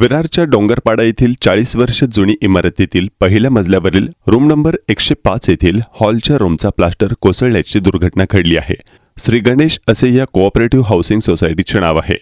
विरारच्या डोंगरपाडा येथील चाळीस वर्ष जुनी इमारतीतील पहिल्या मजल्यावरील रूम नंबर एकशे पाच येथील हॉलच्या रूमचा प्लास्टर कोसळल्याची दुर्घटना घडली आहे. श्री गणेश असे या कोऑपरेटिव्ह हाऊसिंग सोसायटीचे नाव आहे.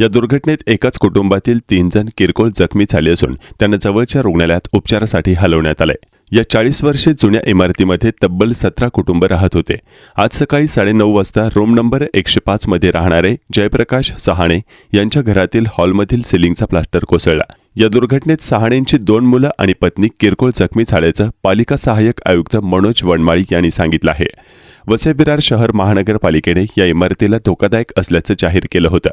या दुर्घटनेत एकाच कुटुंबातील तीन जण किरकोळ जखमी झाले असून त्यांना जवळच्या रुग्णालयात उपचारासाठी हलवण्यात आले. या चाळीस वर्षे जुन्या इमारतीमध्ये तब्बल सतरा कुटुंब राहत होते. आज सकाळी साडेनऊ वाजता रूम नंबर एकशे पाचमध्ये राहणारे जयप्रकाश सहाणे यांच्या घरातील हॉलमधील सिलिंगचा प्लास्टर कोसळला. या दुर्घटनेत सहाणेंची दोन मुलं आणि पत्नी किरकोळ जखमी झाल्याचं पालिका सहाय्यक आयुक्त मनोज वनमाळी यांनी सांगितलं आहे. वसेबिरार विरार शहर महानगरपालिकेने या इमारतीला धोकादायक असल्याचं जाहीर केलं होतं.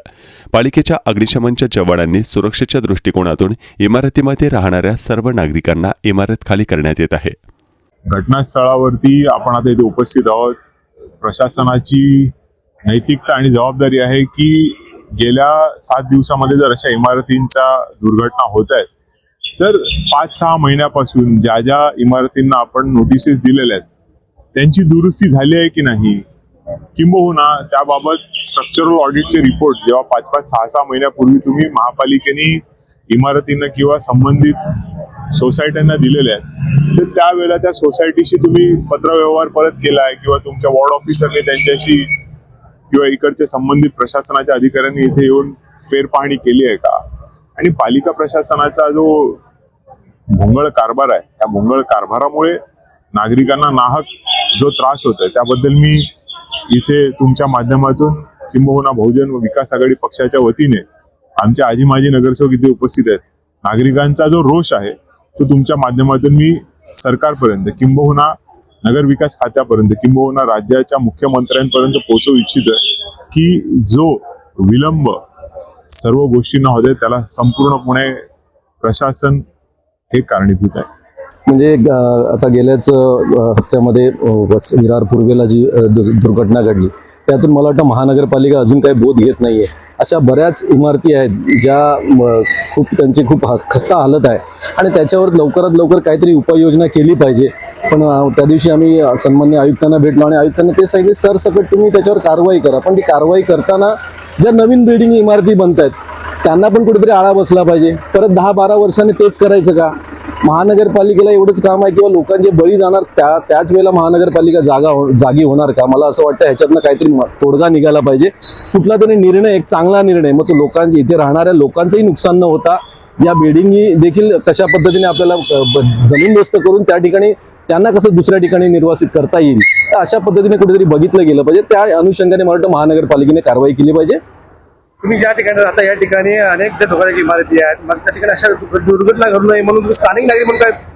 पालिकेच्या अग्निशमनच्या जवानांनी सुरक्षेच्या दृष्टिकोनातून इमारतीमध्ये राहणाऱ्या सर्व नागरिकांना इमारत खाली करण्यात येत आहे. घटनास्थळावरती आपण आता इथे उपस्थित आहोत. प्रशासनाची नैतिकता आणि जबाबदारी आहे की गेल्या सात दिवसामध्ये जर अशा इमारतींच्या दुर्घटना होत आहेत तर पाच सहा महिन्यापासून ज्या ज्या इमारतींना आपण नोटिसेस दिलेल्या आहेत त्यांची दुरुस्ती झाली आहे की नाही किंबहुना त्याबाबत स्ट्रक्चरल ऑडिटचे रिपोर्ट जेव्हा पाच पाच सहा सहा महिन्यापूर्वी तुम्ही महापालिकेने इमारतींना किंवा संबंधित सोसायट्यांना दिलेल्या आहेत तर त्यावेळेला त्या सोसायटीशी तुम्ही पत्रव्यवहार परत केला आहे किंवा तुमच्या वॉर्ड ऑफिसरने त्यांच्याशी किंवा इकडच्या संबंधित प्रशासनाच्या अधिकाऱ्यांनी इथे येऊन फेरपाहणी केली आहे का? आणि पालिका प्रशासनाचा जो भोंगळ कारभार आहे त्या भोंगळ कारभारामुळे नागरिकांना नाहक जो त्रास होतोय त्याबद्दल मी इथे तुमच्या माध्यमातून किंबहुना बहुजन व विकास आघाडी पक्षाच्या वतीने आमच्या आजी माजी नगरसेवक इथे उपस्थित आहेत. नागरिकांचा जो रोष आहे तो तुमच्या माध्यमातून मी सरकारपर्यंत किंबहुना नगर विकास खात्यापर्यंत किंबहुना राज्याच्या मुख्यमंत्र्यांपर्यंत पोहोचवू इच्छितोय की जो विलंब सर्व गोष्टींना होते त्याला संपूर्णपणे प्रशासन हे कारणीभूत आहे. म्हणजे आता गेल्याच हप्त्यामध्ये विरार पूर्वेला जी दुर्घटना घडली त्यातून मला वाटतं महानगरपालिका अजून काही बोध घेत नाहीये. अशा बऱ्याच इमारती आहेत ज्या खूप त्यांची खूप खस्ता हालत आहे. आणि त्याच्यावर लवकरात लवकर काहीतरी उपाययोजना केली पाहिजे. पण त्या दिवशी आम्ही सन्मान्य आयुक्तांना भेटलो आणि आयुक्तांना ते सांगितले सरसकट तुम्ही त्याच्यावर कारवाई करा. पण ती कारवाई करताना ज्या नवीन बिल्डिंग इमारती बनत आहेत त्यांना पण कुठेतरी आळा बसला पाहिजे. परत दहा बारा वर्षांनी तेच करायचं का? महानगरपालिकेला एवढंच काम आहे किंवा लोकांचे बळी जाणार त्या त्याच वेळेला महानगरपालिका जागा हो जागी होणार का? मला असं वाटतं ह्याच्यातनं काहीतरी तोडगा निघाला पाहिजे. कुठला तरी निर्णय एक चांगला निर्णय. मग तो लोकांचे इथे राहणाऱ्या लोकांचंही नुकसान न होता या बिल्डिंगी देखील कशा पद्धतीने आपल्याला जमीन ब- जमीनदोस्त करून त्या ठिकाणी त्यांना कसं दुसऱ्या ठिकाणी निर्वासित करता येईल? तर अशा पद्धतीने कुठेतरी बघितलं गेलं पाहिजे. त्या अनुषंगाने मला वाटतं महानगरपालिकेने कारवाई केली पाहिजे. तुम्ही ज्या ठिकाणी राहता या ठिकाणी अनेक ज्या धोकादायक इमारती आहेत मग त्या ठिकाणी अशा दुर्घटना घडू नये म्हणून तुम्ही स्थानिक नागरिक म्हणून काय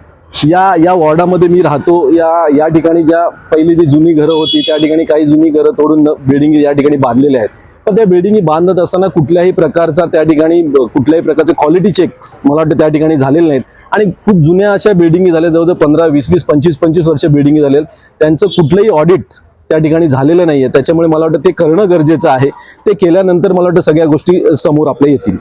या या वॉर्डामध्ये मी राहतो. या या ठिकाणी ज्या पहिली जी जुनी घरं होती त्या ठिकाणी काही जुनी घरं तोडून बिल्डिंग या ठिकाणी बांधलेल्या आहेत. पण त्या बिल्डिंगी बांधत असताना कुठल्याही प्रकारचा त्या ठिकाणी कुठल्याही प्रकारचे क्वालिटी चेक्स मला वाटतं त्या ठिकाणी झालेले नाहीत. आणि खूप जुन्या अशा बिल्डिंगी झाल्या जवळजवळ पंधरा वीस वीस पंचवीस पंचवीस वर्ष बिल्डिंगी झालेत त्यांचं कुठलंही ऑडिट त्या ठिकाणी झालेलं नाहीये. त्याच्यामुळे मला वाटतं ते करणं गरजेचं आहे. ते केल्यानंतर मला वाटतं सगळ्या गोष्टी समोर आपल्या येतील.